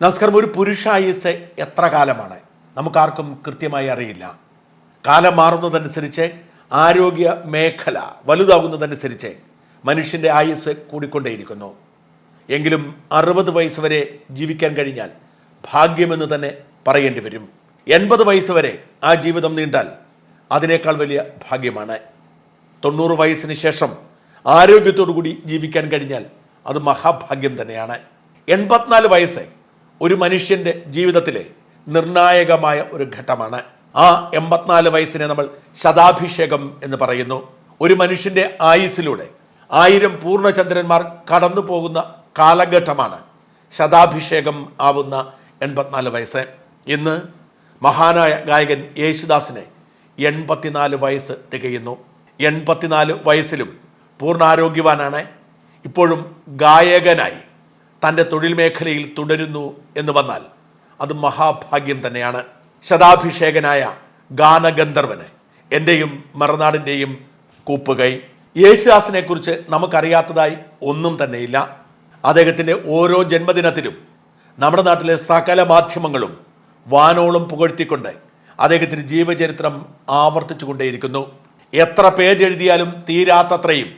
നമസ്കാരം ഒരു പുരുഷായുസ് എത്ര കാലമാണ്? നമുക്കാർക്കും കൃത്യമായി അറിയില്ല. കാലം മാറുന്നതനുസരിച്ച് ആരോഗ്യ മേഖല വലുതാകുന്നതനുസരിച്ച് മനുഷ്യന്റെ ആയുസ് കൂടിക്കൊണ്ടേയിരിക്കുന്നു. എങ്കിലും അറുപത് വയസ്സ് വരെ ജീവിക്കാൻ കഴിഞ്ഞാൽ ഭാഗ്യമെന്ന് തന്നെ പറയേണ്ടി വരും. എൺപത് വയസ്സ് വരെ ആ ജീവിതം നീണ്ടാൽ അതിനേക്കാൾ വലിയ ഭാഗ്യമാണ്. തൊണ്ണൂറ് വയസ്സിന് ശേഷം ആരോഗ്യത്തോടു കൂടി ജീവിക്കാൻ കഴിഞ്ഞാൽ അത് മഹാഭാഗ്യം തന്നെയാണ്. എൺപത്തിനാല് വയസ്സ് ഒരു മനുഷ്യന്റെ ജീവിതത്തിലെ നിർണായകമായ ഒരു ഘട്ടമാണ്. ആ എൺപത്തിനാല് വയസ്സിനെ നമ്മൾ ശതാഭിഷേകം എന്ന് പറയുന്നു. ഒരു മനുഷ്യന്റെ ആയുസ്സിലൂടെ ആയിരം പൂർണചന്ദ്രന്മാർ കടന്നു പോകുന്ന കാലഘട്ടമാണ് ശതാഭിഷേകം ആവുന്ന എൺപത്തിനാല് വയസ്സ്. ഇന്ന് മഹാനായ ഗായകൻ യേശുദാസിനെ എൺപത്തിനാല് വയസ്സ് തികയുന്നു. എൺപത്തിനാല് വയസ്സിലും പൂർണാരോഗ്യവാനാണ്. ഇപ്പോഴും ഗായകനായി തന്റെ തൊഴിൽ മേഖലയിൽ തുടരുന്നു എന്ന് വന്നാൽ അത് മഹാഭാഗ്യം തന്നെയാണ്. ശതാഭിഷേകനായ ഗാനഗന്ധർവന് എന്റെയും മറുനാടിന്റെയും കൂപ്പുകൈ. യേശുദാസിനെ കുറിച്ച് നമുക്കറിയാത്തതായി ഒന്നും തന്നെയില്ല. അദ്ദേഹത്തിന്റെ ഓരോ ജന്മദിനത്തിലും നമ്മുടെ നാട്ടിലെ സകല മാധ്യമങ്ങളും വാനോളം പുകഴ്ത്തിക്കൊണ്ട് അദ്ദേഹത്തിന്റെ ജീവചരിത്രം ആവർത്തിച്ചുകൊണ്ടേയിരിക്കുന്നു. എത്ര പേജ് എഴുതിയാലും തീരാത്തത്രയും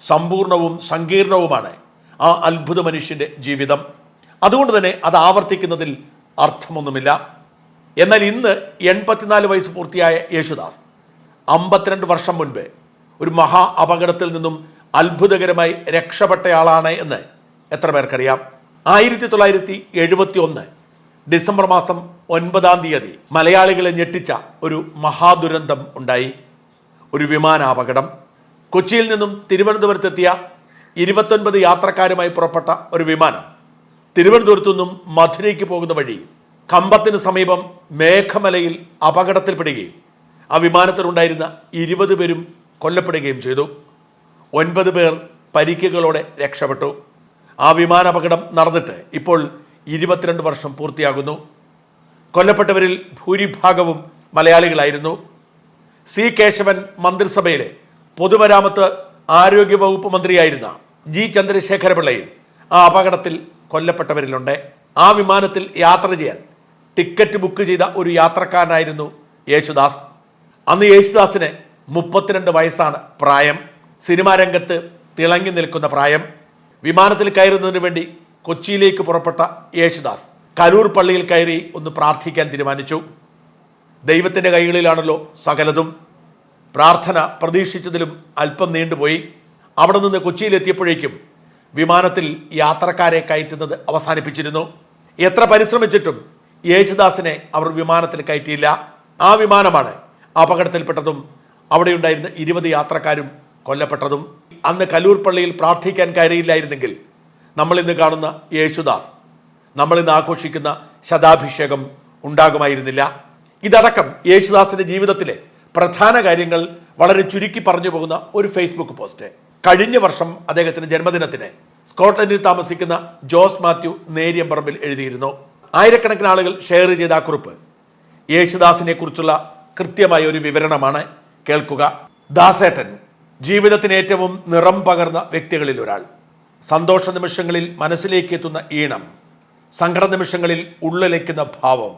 സമ്പൂർണവും സങ്കീർണവുമാണ് ആ അത്ഭുത മനുഷ്യന്റെ ജീവിതം. അതുകൊണ്ട് തന്നെ അത് ആവർത്തിക്കുന്നതിൽ അർത്ഥമൊന്നുമില്ല. എന്നാൽ ഇന്ന് എൺപത്തിനാല് വയസ്സ് പൂർത്തിയായ യേശുദാസ് അമ്പത്തിരണ്ട് വർഷം മുൻപ് ഒരു മഹാ അപകടത്തിൽ നിന്നും അത്ഭുതകരമായി രക്ഷപ്പെട്ടയാളാണ് എന്ന് എത്ര പേർക്കറിയാം? ആയിരത്തി തൊള്ളായിരത്തി എഴുപത്തി ഒന്ന് ഡിസംബർ മാസം ഒൻപതാം തീയതി മലയാളികളെ ഞെട്ടിച്ച ഒരു മഹാദുരന്തം ഉണ്ടായി. ഒരു വിമാനാപകടം. കൊച്ചിയിൽ നിന്നും തിരുവനന്തപുരത്തെത്തിയ ഇരുപത്തൊൻപത് യാത്രക്കാരുമായി പുറപ്പെട്ട ഒരു വിമാനം തിരുവനന്തപുരത്തു നിന്നും മധുരയ്ക്ക് പോകുന്ന വഴി കമ്പത്തിന് സമീപം മേഘമലയിൽ അപകടത്തിൽപ്പെടുകയും ആ വിമാനത്തിലുണ്ടായിരുന്ന ഇരുപത് പേരും കൊല്ലപ്പെടുകയും ചെയ്തു. ഒൻപത് പേർ പരിക്കുകളോടെ രക്ഷപ്പെട്ടു. ആ വിമാനാപകടം നടന്നിട്ട് ഇപ്പോൾ ഇരുപത്തിരണ്ട് വർഷം പൂർത്തിയാകുന്നു. കൊല്ലപ്പെട്ടവരിൽ ഭൂരിഭാഗവും മലയാളികളായിരുന്നു. സി കേശവൻ മന്ത്രിസഭയിലെ പൊതുമരാമത്ത് ആരോഗ്യവകുപ്പ് മന്ത്രിയായിരുന്ന ജി ചന്ദ്രശേഖരപിള്ളയും ആ അപകടത്തിൽ കൊല്ലപ്പെട്ടവരിലുണ്ട്. ആ വിമാനത്തിൽ യാത്ര ചെയ്യാൻ ടിക്കറ്റ് ബുക്ക് ചെയ്ത ഒരു യാത്രക്കാരനായിരുന്നു യേശുദാസ്. അന്ന് യേശുദാസിന് മുപ്പത്തിരണ്ട് വയസ്സാണ് പ്രായം. സിനിമാ രംഗത്ത് തിളങ്ങി നിൽക്കുന്ന പ്രായം. വിമാനത്തിൽ കയറുന്നതിന് വേണ്ടി കൊച്ചിയിലേക്ക് പുറപ്പെട്ട യേശുദാസ് കരൂർ പള്ളിയിൽ കയറി ഒന്ന് പ്രാർത്ഥിക്കാൻ തീരുമാനിച്ചു. ദൈവത്തിന്റെ കൈകളിലാണല്ലോ സകലതും. പ്രാർത്ഥന പ്രതീക്ഷിച്ചതിലും അല്പം നീണ്ടുപോയി. അവിടെ നിന്ന് കൊച്ചിയിലെത്തിയപ്പോഴേക്കും വിമാനത്തിൽ യാത്രക്കാരെ കയറ്റുന്നത് അവസാനിപ്പിച്ചിരുന്നു. എത്ര പരിശ്രമിച്ചിട്ടും യേശുദാസിനെ അവർ വിമാനത്തിൽ കയറ്റിയില്ല. ആ വിമാനമാണ് അപകടത്തിൽപ്പെട്ടതും അവിടെയുണ്ടായിരുന്ന ഇരുപത് യാത്രക്കാരും കൊല്ലപ്പെട്ടതും. അന്ന് കലൂർ പള്ളിയിൽ പ്രാർത്ഥിക്കാൻ കയറിയില്ലായിരുന്നെങ്കിൽ നമ്മൾ ഇന്ന് കാണുന്ന യേശുദാസ് നമ്മളിന്ന് ആഘോഷിക്കുന്ന ശതാഭിഷേകം ഉണ്ടാകുമായിരുന്നില്ല. ഇതടക്കം യേശുദാസിന്റെ ജീവിതത്തിലെ പ്രധാന കാര്യങ്ങൾ വളരെ ചുരുക്കി പറഞ്ഞു പോകുന്ന ഒരു ഫേസ്ബുക്ക് പോസ്റ്റ്. കഴിഞ്ഞ വർഷം അദ്ദേഹത്തിന്റെ ജന്മദിനത്തിന് സ്കോട്ട്ലൻഡിൽ താമസിക്കുന്ന ജോസ് മാത്യു നേരിയമ്പറമ്പിൽ എഴുതിയിരുന്നു. ആയിരക്കണക്കിന് ആളുകൾ ഷെയർ ചെയ്ത ആ കുറിപ്പ് യേശുദാസിനെ കുറിച്ചുള്ള കൃത്യമായ ഒരു വിവരണമാണ് കേൾക്കുക. ദാസേട്ടൻ ജീവിതത്തിന് ഏറ്റവും നിറം പകർന്ന വ്യക്തികളിൽ ഒരാൾ. സന്തോഷ നിമിഷങ്ങളിൽ മനസ്സിലേക്ക് എത്തുന്ന ഈണം സങ്കട നിമിഷങ്ങളിൽ ഉള്ളിലേക്കുന്ന ഭാവം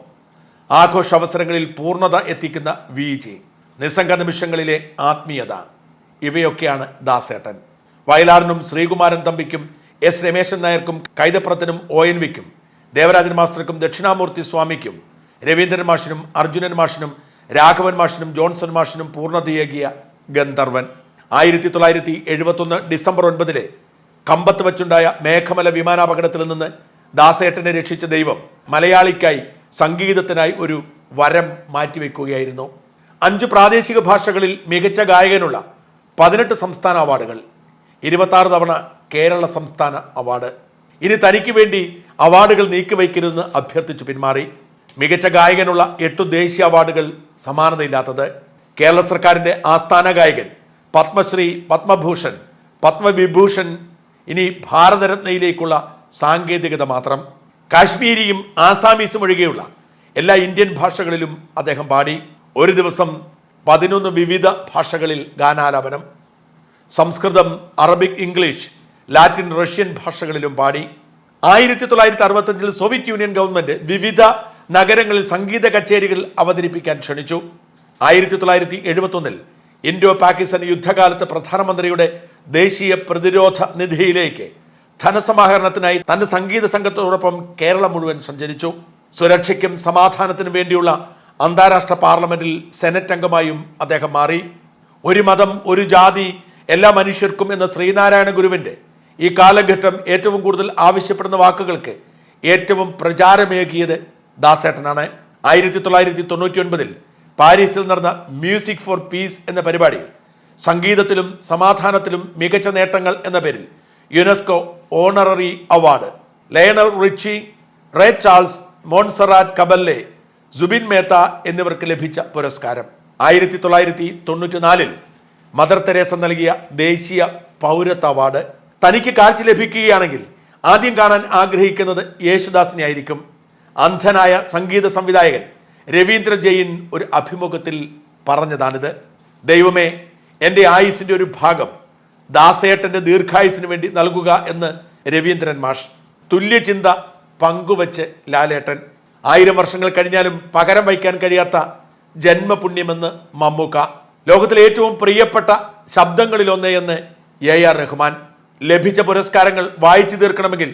ആഘോഷ അവസരങ്ങളിൽ പൂർണത എത്തിക്കുന്ന വീജി നിസ്സംഗ നിമിഷങ്ങളിലെ ആത്മീയത ഇവയൊക്കെയാണ് ദാസേട്ടൻ. വയലാറിനും ശ്രീകുമാരൻ തമ്പിക്കും എസ് രമേശൻ നായർക്കും കൈതപ്രത്തിനും ഒ എൻ വിക്കും ദേവരാജൻ മാസ്റ്റർക്കും ദക്ഷിണാമൂർത്തി സ്വാമിക്കും രവീന്ദ്രൻ മാഷിനും അർജുനൻ മാഷിനും രാഘവൻ മാഷിനും ജോൺസൺ മാഷിനും പൂർണതയേകിയ ഗന്ധർവൻ. ആയിരത്തി തൊള്ളായിരത്തി എഴുപത്തൊന്ന് ഡിസംബർ ഒൻപതിലെ കമ്പത്ത് വെച്ചുണ്ടായ മേഘമല വിമാനാപകടത്തിൽ നിന്ന് ദാസേട്ടനെ രക്ഷിച്ച ദൈവം മലയാളിക്കായി സംഗീതത്തിനായി ഒരു വരം മാറ്റിവെക്കുകയായിരുന്നു. അഞ്ച് പ്രാദേശിക ഭാഷകളിൽ മികച്ച ഗായകനുള്ള പതിനെട്ട് സംസ്ഥാന അവാർഡുകൾ. ഇരുപത്താറ് തവണ കേരള സംസ്ഥാന അവാർഡ്. ഇനി തനിക്ക് വേണ്ടി അവാർഡുകൾ നീക്കിവയ്ക്കരുതെന്ന് അഭ്യർത്ഥിച്ചു പിന്മാറി. മികച്ച ഗായകനുള്ള എട്ടു ദേശീയ അവാർഡുകൾ സമാനതയില്ലാത്തത് കേരള സർക്കാരിന്റെ ആസ്ഥാന ഗായകൻ പത്മശ്രീ പത്മഭൂഷൺ പത്മവിഭൂഷൺ ഇനി ഭാരതരത്നയിലേക്കുള്ള സാങ്കേതികത മാത്രം. കാശ്മീരിയും ആസാമീസും ഒഴികെയുള്ള എല്ലാ ഇന്ത്യൻ ഭാഷകളിലും അദ്ദേഹം പാടി. ഒരു ദിവസം പതിനൊന്ന് വിവിധ ഭാഷകളിൽ ഗാനാലാപനം. സംസ്കൃതം അറബിക് ഇംഗ്ലീഷ് ലാറ്റിൻ റഷ്യൻ ഭാഷകളിലും പാടി. ആയിരത്തി തൊള്ളായിരത്തി അറുപത്തഞ്ചിൽ സോവിയറ്റ് യൂണിയൻ ഗവൺമെന്റ് വിവിധ നഗരങ്ങളിൽ സംഗീത കച്ചേരികൾ അവതരിപ്പിക്കാൻ ക്ഷണിച്ചു. ആയിരത്തി തൊള്ളായിരത്തി എഴുപത്തൊന്നിൽ ഇൻഡോ പാകിസ്ഥാൻ യുദ്ധകാലത്ത് പ്രധാനമന്ത്രിയുടെ ദേശീയ പ്രതിരോധ നിധിയിലേക്ക് ധനസമാഹരണത്തിനായി തന്റെ സംഗീത സംഘത്തോടൊപ്പം കേരളം മുഴുവൻ സഞ്ചരിച്ചു. സുരക്ഷയ്ക്കും സമാധാനത്തിനും വേണ്ടിയുള്ള അന്താരാഷ്ട്ര പാർലമെന്റിൽ സെനറ്റ് അംഗമായും അദ്ദേഹം മാറി. ഒരു മതം ഒരു ജാതി എല്ലാ മനുഷ്യർക്കും എന്ന ശ്രീനാരായണ ഗുരുവിന്റെ ഈ കാലഘട്ടം ഏറ്റവും കൂടുതൽ ആവശ്യപ്പെടുന്ന വാക്കുകൾക്ക് ഏറ്റവും പ്രചാരമേകിയത് ദാസേട്ടനാണ്. ആയിരത്തി തൊള്ളായിരത്തി തൊണ്ണൂറ്റി ഒൻപതിൽ പാരീസിൽ നടന്ന മ്യൂസിക് ഫോർ പീസ് എന്ന പരിപാടി സംഗീതത്തിലും സമാധാനത്തിലും മികച്ച നേട്ടങ്ങൾ എന്ന പേരിൽ UNESCO honorary award. Lionel Richie Ray Charles Montserrat Caballe Zubin Mehta എന്നിവർക്ക് ലഭിച്ച പുരസ്കാരം. ആയിരത്തി തൊള്ളായിരത്തി തൊണ്ണൂറ്റിനാലിൽ മദർ തെരേസ നൽകിയ ദേശീയ പൗരത്വ അവാർഡ് തനിക്ക് കാഴ്ച ലഭിക്കുകയാണെങ്കിൽ ആദ്യം കാണാൻ ആഗ്രഹിക്കുന്നത് യേശുദാസിനെ ആയിരിക്കും അന്ധനായ സംഗീത സംവിധായകൻ രവീന്ദ്ര ജയിൻ ഒരു അഭിമുഖത്തിൽ പറഞ്ഞതാണിത്. ദൈവമേ എന്റെ ആയുസിന്റെ ഒരു ഭാഗം ദാസേട്ടന്റെ ദീർഘായുസിന് വേണ്ടി നൽകുക എന്ന് രവീന്ദ്രൻ മാഷ്. തുല്യചിന്ത പങ്കുവച്ച് ലാലേട്ടൻ ആയിരം വർഷങ്ങൾ കഴിഞ്ഞാലും പകരം വയ്ക്കാൻ കഴിയാത്ത ജന്മപുണ്യമെന്ന് മമ്മൂക്ക. ലോകത്തിലെ ഏറ്റവും പ്രിയപ്പെട്ട ശബ്ദങ്ങളിലൊന്ന് എന്ന് എ ആർ റഹ്മാൻ. ലഭിച്ച പുരസ്കാരങ്ങൾ വായിച്ചു തീർക്കണമെങ്കിൽ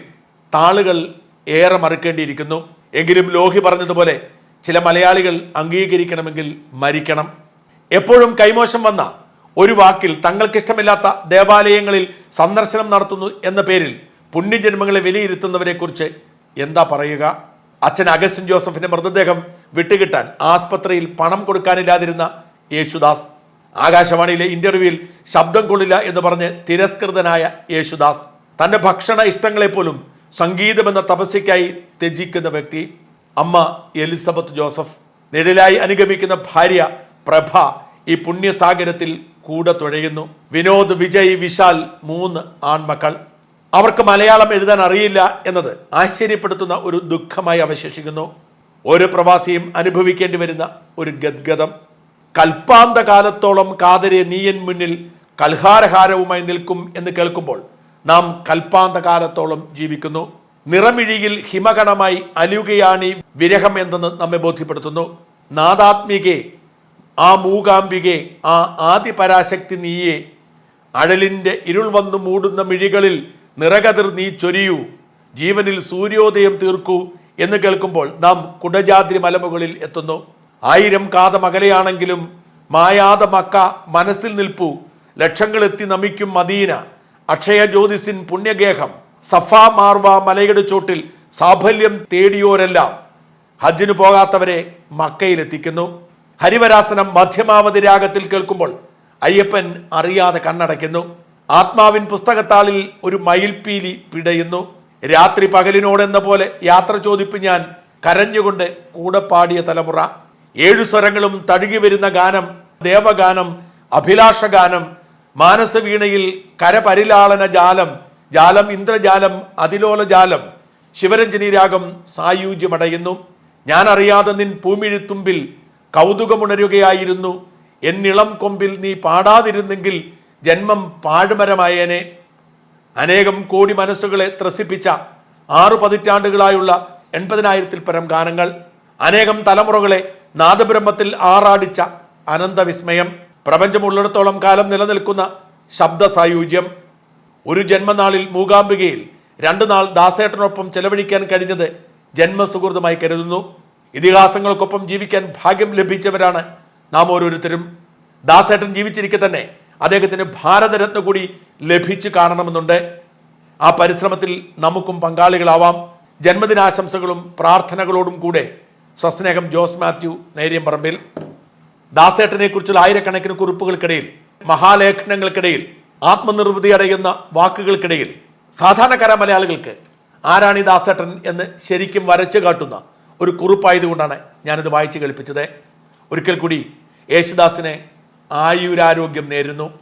താളുകൾ ഏറെ മറുക്കേണ്ടിയിരിക്കുന്നു. എങ്കിലും ലോഹി പറഞ്ഞതുപോലെ ചില മലയാളികൾ അംഗീകരിക്കണമെങ്കിൽ മരിക്കണം. എപ്പോഴും കൈമോശം വന്ന ഒരു വാക്കിൽ തങ്ങൾക്കിഷ്ടമില്ലാത്ത ദേവാലയങ്ങളിൽ സന്ദർശനം നടത്തുന്നു എന്ന പേരിൽ പുണ്യജന്മങ്ങളെ വിലയിരുത്തുന്നവരെക്കുറിച്ച് എന്താ പറയുക? അച്ഛൻ അഗസ്റ്റിൻ ജോസഫിന്റെ മൃതദേഹം വിട്ടുകിട്ടാൻ ആസ്പത്രിയിൽ പണം കൊടുക്കാനില്ലാതിരുന്ന യേശുദാസ്. ആകാശവാണിയിലെ ഇന്റർവ്യൂവിൽ ശബ്ദം കൊള്ളില്ല എന്ന് പറഞ്ഞ് തിരസ്കൃതനായ യേശുദാസ്. തന്റെ ഭക്ഷണ ഇഷ്ടങ്ങളെപ്പോലും സംഗീതമെന്ന തപസ്യയ്ക്കായി ത്യജിക്കുന്ന വ്യക്തി അമ്മ എലിസബത്ത് ജോസഫ്. നിഴലായി അനുഗമിക്കുന്ന ഭാര്യ പ്രഭ ഈ പുണ്യസാഗരത്തിൽ കൂടെ തുഴയുന്നു. വിനോദ് വിജയ് വിശാൽ മൂന്ന് ആൺമക്കൾ. അവർക്ക് മലയാളം എഴുതാൻ അറിയില്ല എന്നത് ആശ്ചര്യപ്പെടുത്തുന്ന ഒരു ദുഃഖമായി അവശേഷിക്കുന്നു. ഓരോ പ്രവാസിയും അനുഭവിക്കേണ്ടി വരുന്ന ഒരു ഗദ്ഗതം കൽപ്പാന്ത കാലത്തോളം കാതരെ നീയൻ മുന്നിൽ കൽഹാരഹാരവുമായി നിൽക്കും എന്ന് കേൾക്കുമ്പോൾ നാം കൽപ്പാന്ത കാലത്തോളം ജീവിക്കുന്നു. നിറമിഴിയിൽ ഹിമകണമായി അലിയുകയാണ് ഈ വിരഹം എന്തെന്ന് നമ്മെ ബോധ്യപ്പെടുത്തുന്നു. നാദാത്മികെ ആ മൂകാംബികെ ആ ആദിപരാശക്തി നീയെ അഴലിന്റെ ഇരുൾ വന്നു മൂടുന്ന മിഴികളിൽ നിറകതിർ നീ ചൊരിയൂ. ജീവനിൽ സൂര്യോദയം തീർക്കൂ എന്ന് കേൾക്കുമ്പോൾ നാം കുടജാദ്രി മലമുകളിൽ എത്തുന്നു. ആയിരം കാതം അകലെയാണെങ്കിലും മായാത മക്ക മനസ്സിൽ നിൽപ്പു. ലക്ഷങ്ങളെത്തി നമിക്കും മദീന. അക്ഷയ ജ്യോതിസിൻ പുണ്യഗേഹം. സഫാ മാർവ മലയുടെ ചോട്ടിൽ സാഫല്യം തേടിയോരെല്ലാം. ഹജ്ജിന് പോകാത്തവരെ മക്കയിലെത്തിക്കുന്നു. ഹരിവരാസനം മധ്യമാവധി രാഗത്തിൽ കേൾക്കുമ്പോൾ അയ്യപ്പൻ അറിയാതെ കണ്ണടയ്ക്കുന്നു. ആത്മാവിൻ പുസ്തകത്താളിൽ ഒരു മയിൽപ്പീലി പിടയുന്നു. രാത്രി പകലിനോടെന്ന പോലെ യാത്ര ചോദിപ്പ് ഞാൻ കരഞ്ഞുകൊണ്ട് കൂടെ പാടിയ തലമുറ. ഏഴു സ്വരങ്ങളും തഴുകി വരുന്ന ഗാനം ദേവഗാനം അഭിലാഷഗാനം മാനസവീണയിൽ കരപരിലാളന ജാലം ജാലം ഇന്ദ്രജാലം അതിലോല ജാലം ശിവരഞ്ജനി രാഗം സായൂജ്യമടയുന്നു. ഞാൻ അറിയാതെ നിൻ പൂമിഴുത്തുമ്പിൽ കൗതുകമുണരുകയായിരുന്നു. എന്നിളം കൊമ്പിൽ നീ പാടാതിരുന്നെങ്കിൽ ജന്മം പാഴ്മരമായേനെ അനേകം കോടി മനസ്സുകളെ ത്രസിപ്പിച്ച ആറു പതിറ്റാണ്ടുകളായുള്ള എൺപതിനായിരത്തിൽ പരം ഗാനങ്ങൾ അനേകം തലമുറകളെ നാദബ്രഹ്മത്തിൽ ആറാടിച്ച അനന്തവിസ്മയം. പ്രപഞ്ചമുള്ളിടത്തോളം കാലം നിലനിൽക്കുന്ന ശബ്ദ സായുജ്യം ഒരു ജന്മനാളിൽ മൂകാംബികയിൽ രണ്ടു നാൾ ദാസേട്ടനൊപ്പം ചെലവഴിക്കാൻ കഴിഞ്ഞത് ജന്മസുഹൃതമായി കരുതുന്നു. ഇതിഹാസങ്ങൾക്കൊപ്പം ജീവിക്കാൻ ഭാഗ്യം ലഭിച്ചവരാണ് നാം ഓരോരുത്തരും. ദാസേട്ടൻ ജീവിച്ചിരിക്കെ തന്നെ അദ്ദേഹത്തിന് ഭാരതരത്ന കൂടി ലഭിച്ചു കാണണമെന്നുണ്ട്. ആ പരിശ്രമത്തിൽ നമുക്കും പങ്കാളികളാവാം. ജന്മദിനാശംസകളും പ്രാർത്ഥനകളോടും കൂടെ സ്വസ്നേഹം ജോസ് മാത്യു നേര്യമ്പറമ്പിൽ. ദാസേട്ടനെ കുറിച്ചുള്ള ആയിരക്കണക്കിന് കുറിപ്പുകൾക്കിടയിൽ മഹാലേഖനങ്ങൾക്കിടയിൽ ആത്മനിർവൃതി അടയുന്ന വാക്കുകൾക്കിടയിൽ സാധാരണക്കാര മലയാളികൾക്ക് ആരാണ് ഈ ദാസേട്ടൻ എന്ന് ശരിക്കും വരച്ചു കാട്ടുന്ന ഒരു കുറിപ്പായതുകൊണ്ടാണ് ഞാനിത് വായിച്ചു കേൾപ്പിച്ചത്. ഒരിക്കൽ കൂടി യേശുദാസിനെ ആയുരാരോഗ്യം നേരുന്നു.